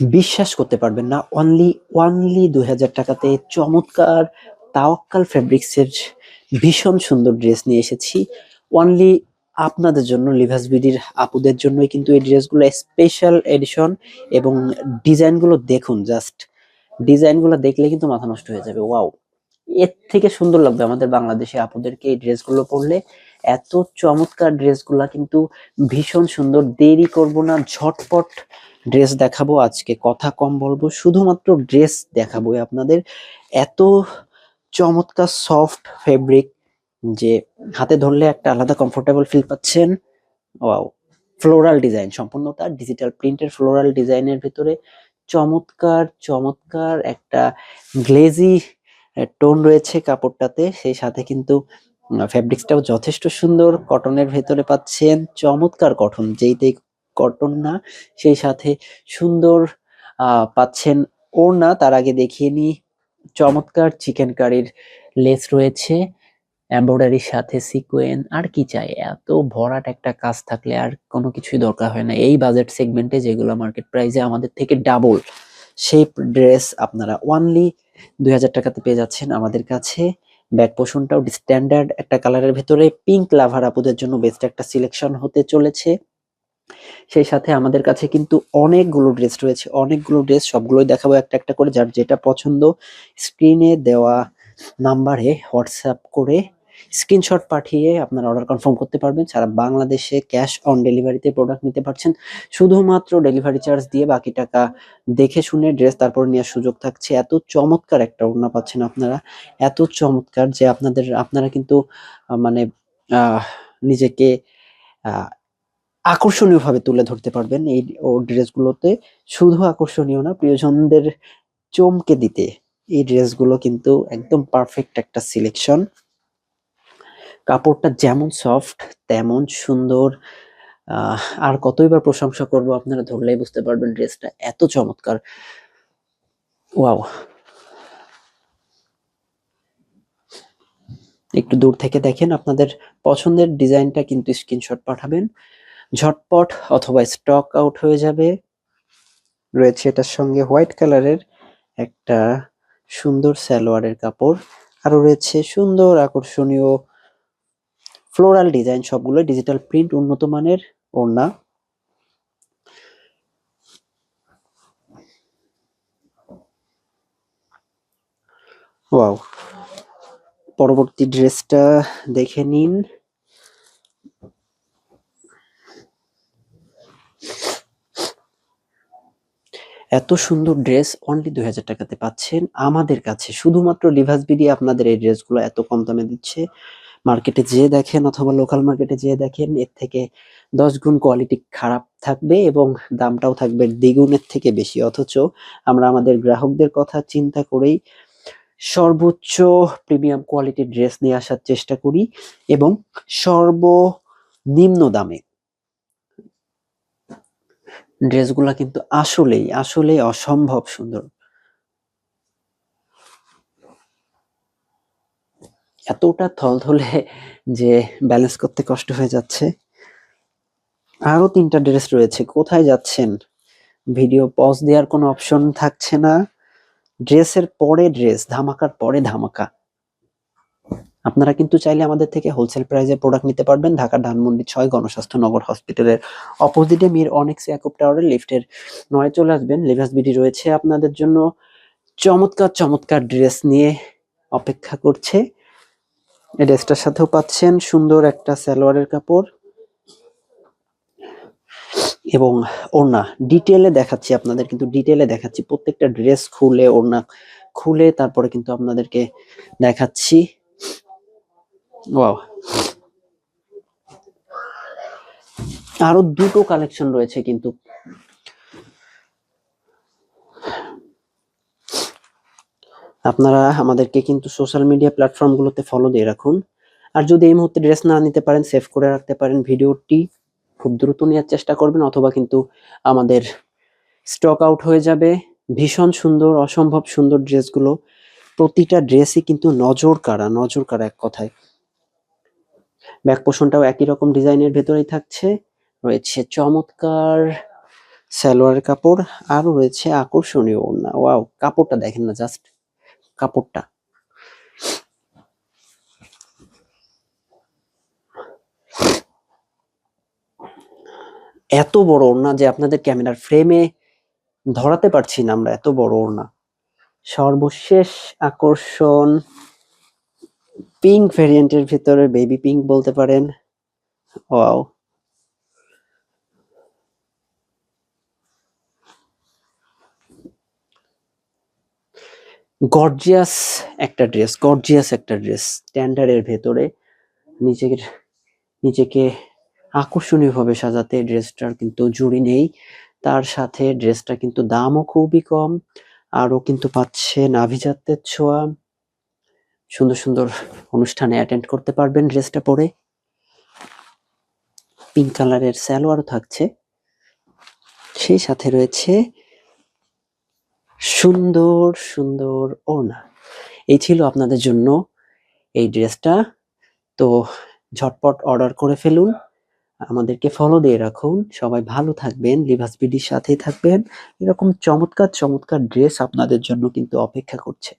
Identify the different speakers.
Speaker 1: বিশ্বাস করতে পারবেন না। অনলি অনলি দুই হাজার টাকাতে চমৎকার তাওয়াক্কাল ফেব্রিক্সের ভীষণ সুন্দর ড্রেস নিয়ে এসেছি। অনলি আপনাদের জন্য লিভাস বিডির আপুদের জন্যই কিন্তু এই ড্রেসগুলো স্পেশাল এডিশন এবং ডিজাইনগুলো দেখুন জাস্ট ডিজাইনগুলো দেখলে কিন্তু মাথা নষ্ট হয়ে যাবে। ওয়াও এর থেকে সুন্দর লাগবে আমাদের বাংলাদেশে আপুদেরকে এই ড্রেসগুলো পরলে। এত চমৎকার ড্রেসগুলা কিন্তু ভীষণ সুন্দর। দেরি করব না, ঝটপট ড্রেস দেখাবো আজকে। কথা কম বলব, শুধুমাত্র ড্রেস দেখাবো আপনাদের। এত চমৎকার সফট ফেব্রিক যে হাতে ধরলে একটা আলাদা কমফোর্টেবল ফিল পাচ্ছেন। ওয়াও ফ্লোরাল ডিজাইন সম্পূর্ণটা ডিজিটাল প্রিন্টের ফ্লোরাল ডিজাইনের ভিতরে। চমৎকার চমৎকার একটা গ্লেজি টোন রয়েছে কাপড়টাতে। সেই সাথে কিন্তু ফ্যাব্রিক্সটাও যথেষ্ট সুন্দর। কটনের ভেতরে পাচ্ছেন চমৎকার কটন যেইতেই কটন না, সেই সাথে সুন্দর পাচ্ছেন ওড়না। তার আগে দেখিয়ে নিই, চমৎকার চিকেন কারির লেস রয়েছে এমব্রয়ডারির সাথে সিকোয়েন আর কি চাই? এত ভরাট একটা কাজ থাকলে আর কোনো কিছুই দরকার হয় না। এই বাজেট সেগমেন্টে যেগুলো মার্কেট প্রাইসে আমাদের থেকে ডাবল সেই ড্রেস আপনারা ওয়ানলি দুই হাজার টাকাতে পেয়ে যাচ্ছেন আমাদের কাছে। ব্যাক পোষণটাও স্ট্যান্ডার্ড। একটা কালারের ভেতরে পিঙ্ক লাভার আপুদের জন্য বেস্ট একটা সিলেকশন হতে চলেছে। সেই সাথে আমাদের কাছে কিন্তু অনেকগুলো ড্রেস রয়েছে। অনেকগুলো ড্রেস, সবগুলোই দেখাবো একটা একটা করে। যার যেটা পছন্দ, স্ক্রিনে দেওয়া নাম্বারে হোয়াটসঅ্যাপ করে স্ক্রিনশট পাঠিয়ে আপনারা অর্ডার কনফার্ম করতে পারবেন। সারা বাংলাদেশে ক্যাশ অন ডেলিভারিতে প্রোডাক্ট নিতে পারছেন। শুধুমাত্র ডেলিভারি চার্জ দিয়ে বাকি টাকা দেখে শুনে ড্রেস তারপর নেওয়ার সুযোগ থাকছে। এত চমৎকার একটা ওড়না পাচ্ছেন আপনারা। এত চমৎকার যে আপনাদের আপনারা কিন্তু মানে নিজেকে আহ, আকর্ষণীয় ভাবে তুলে ধরতে পারবেন এই ও ড্রেসগুলোতে শুধু আকর্ষণীয় না প্রিয়জনদের চমকে দিতে এই ড্রেসগুলো কিন্তু একদম পারফেক্ট একটা সিলেকশন কাপড়টা যেমন সফট তেমন সুন্দর। আর কতইবার প্রশংসা করব আপনারা ধরলেই বুঝতে পারবেন ড্রেসটা, এত চমৎকার। ওয়াও। একটু দূর থেকে দেখেন আপনাদের পছন্দের ডিজাইনটা কিন্তু স্ক্রিনশট পাঠাবেন। ঝটপট অথবা স্টক আউট হয়ে যাবে। রয়েছে এটার সঙ্গে হোয়াইট কালারের একটা সুন্দর সালোয়ারের কাপড়। আরও রয়েছে সুন্দর আকর্ষণীয় ফ্লোরাল ডিজাইন সবগুলো ডিজিটাল প্রিন্ট, উন্নত মানের ওড়না। ওয়াও। পরবর্তী ড্রেসটা দেখে নিন। এত সুন্দর ড্রেস অনলি দুই হাজার টাকাতে পাচ্ছেন। আমাদের কাছে, শুধুমাত্র লিভাস বিডি আপনাদের এই ড্রেসগুলো এত কম দামে দিচ্ছে। মার্কেটে যেয়ে দেখেন অথবা লোকাল মার্কেটে যেয়ে দেখেন, এর থেকে দশ গুণ কোয়ালিটি খারাপ থাকবে এবং দামটাও থাকবে দ্বিগুণের থেকে বেশি। অথচ আমরা আমাদের গ্রাহকদের কথা চিন্তা করেই সর্বোচ্চ প্রিমিয়াম কোয়ালিটির ড্রেস নিয়ে আসার চেষ্টা করি এবং সর্বনিম্ন দামে। ড্রেসগুলা কিন্তু আসলেই আসলেই অসম্ভব সুন্দর। এতটা থলথলে যে ব্যালেন্স করতে কষ্ট হয়ে যাচ্ছে। আরও তিনটা ড্রেস রয়েছে, কোথায় যাচ্ছেন? ভিডিও পজ দেওয়ার কোনো অপশন থাকছে না। ড্রেসের পরে ড্রেস ধামাকার পরে ধামাকা। আপনারা কিন্তু চাইলে আমাদের থেকে হোলসেল প্রাইসে প্রোডাক্ট নিতে পারবেন। ঢাকা ধানমন্ডি ছয় গণস্বাস্থ্য নগর হসপিটালের অপোজিটে মির অনেক্স ইয়াকুব টাওয়ারের লিফটের নয় চলে আসবেন। লিভাস বিডি রয়েছে আপনাদের জন্য। চমৎকার চমৎকার ড্রেস নিয়ে অপেক্ষা করছে। এই ড্রেসটার সাথেও পাচ্ছেন সুন্দর একটা সালোয়ারের কাপড়। এবং ওড়না ডিটেলে দেখাচ্ছি আপনাদের, কিন্তু ডিটেলে দেখাচ্ছি। প্রত্যেকটা ড্রেস খুলে, ওড়না খুলে, তারপরে কিন্তু আপনাদেরকে দেখাচ্ছি। ওয়াও। আরও দুটো কালেকশন রয়েছে কিন্তু। আপনারা আমাদেরকে কিন্তু সোশ্যাল মিডিয়া প্ল্যাটফর্মগুলোতে ফলো দিয়ে রাখুন। আর যদি এই মুহূর্তে ড্রেস না নিতে পারেন সেভ করে রাখতে পারেন ভিডিওটি, খুব দ্রুত নেওয়ার চেষ্টা করবেন অথবা কিন্তু আমাদের স্টক আউট হয়ে যাবে। ভীষণ সুন্দর, অসম্ভব সুন্দর ড্রেসগুলো প্রতিটা ড্রেসই কিন্তু নজর কাড়া নজর কাড়া এক কথায়। ব্যাক পোষণটাও একই রকম ডিজাইনের ভেতরেই থাকছে। রয়েছে চমৎকার সালোয়ার কাপড় আর রয়েছে আকর্ষণীয় ওড়না। ওয়াও কাপড়টা দেখেন না জাস্ট কাপড়টা। এত বড় ওড়না যে আপনাদের ক্যামেরার ফ্রেমে ধরাতে পারছি না আমরা, এত বড় ওড়না। সর্বশেষ আকর্ষণ পিঙ্ক ভেরিয়েন্টের ভিতরে বেবি পিঙ্ক বলতে পারেন। ওয়াও গর্জিয়াস একটা ড্রেস, গর্জিয়াস একটা ড্রেস। স্ট্যান্ডার্ডের ভেতরে নিজের, নিজেকে আকর্ষণীয়ভাবে সাজাতে ড্রেসটার কিন্তু জুড়ি নেই। তার সাথে ড্রেসটা কিন্তু দামও খুবই কম, আরও কিন্তু পাচ্ছে আভিজাত্যের ছোঁয়া। সুন্দর সুন্দর অনুষ্ঠানে অ্যাটেন্ড করতে পারবেন ড্রেসটা পরে। পিঙ্ক কালারের সালোয়ারও থাকছে। সেই সাথে রয়েছে সুন্দর সুন্দর ওড়না। এই ছিল আপনাদের জন্য এই ড্রেসটা। তো ঝটপট অর্ডার করে ফেলুন। আমাদেরকে ফলো দিয়ে রাখুন। সবাই ভালো থাকবেন লিভাস বিডির সাথে থাকবেন। এরকম চমৎকার চমৎকার ড্রেস আপনাদের জন্য কিন্তু অপেক্ষা করছে।